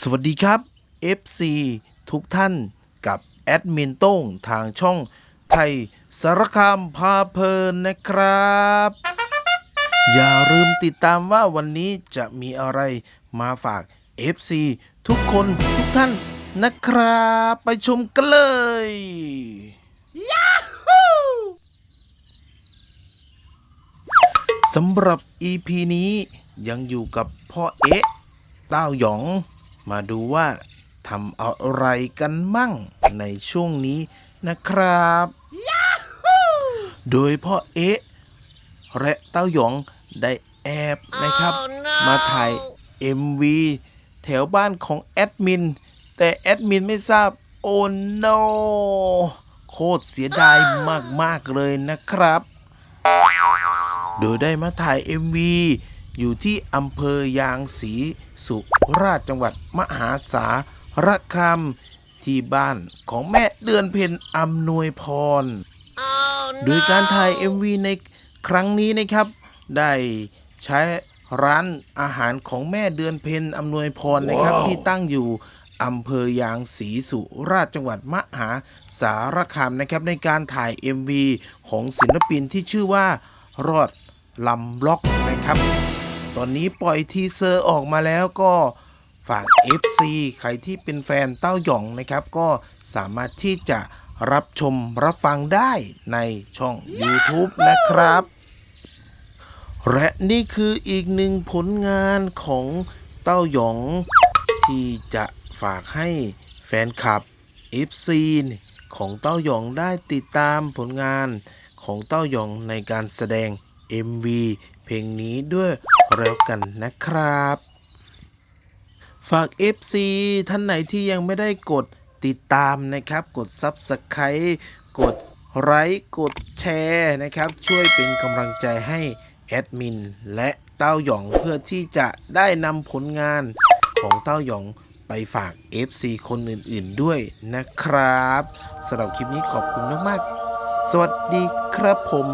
สวัสดีครับ FC ทุกท่านกับแอดมินโต้งทางช่องไทยสารคามพาเพลินนะครับ อย่าลืมติดตามว่าวันนี้จะมีอะไรมาฝาก FC ทุกคนทุกท่านนะครับ ไปชมกันเลยสำหรับ EP นี้ยังอยู่กับพ่อเอ๊ะเต้าหยอง มาดูว่าทำอะไรกันมั่งในช่วงนี้นะครับ โดยพ่อเอ๊ะและเต้าหยองได้แอบนะครับ มาถ่าย MV แถวบ้านของแอดมิน แต่แอดมินไม่ทราบ โอ้ no โคตรเสียดายมาก ๆ เลยนะครับ โดยได้มาถ่าย MV อยู่ที่อำเภอยางศรีสุราษฎร์จังหวัดมหาสารคามที่บ้านของแม่เดือนเพ็ญอำนวยพรโดยการถ่าย MV ในครั้งนี้นะครับ ได้ใช้ร้านอาหารของแม่เดือนเพ็ญอำนวยพรนะครับ ที่ตั้งอยู่อำเภอยางศรีสุราษฎร์จังหวัดมหาสารคามนะครับ ในการถ่าย MV ของศิลปินที่ชื่อว่ารอดลำล็อกนะครับ ตอนนี้ปล่อยทีเซอร์ออกมาแล้วก็ฝาก FC ใครที่เป็นแฟนเต้าหยองนะครับ ก็สามารถที่จะรับชมรับฟังได้ในช่อง YouTube นะครับ และนี่คืออีกหนึ่งผลงานของเต้าหยอง ที่จะฝากให้แฟนคลับ FC ของเต้าหยองได้ติดตามผลงานของเต้าหยองในการแสดง MV เพลงนี้ด้วย แล้วกันนะครับ ฝาก FC ท่านไหนที่ยังไม่ได้กดติดตามนะครับ กด Subscribe กดไลค์กดแชร์นะครับ ช่วยเป็นกำลังใจให้แอดมินและเต้าหยองเพื่อที่จะได้นำผลงานของเต้าหยองไปฝาก FC คนอื่นๆด้วยนะครับสำหรับคลิปนี้ขอบคุณมากๆ สวัสดีครับผม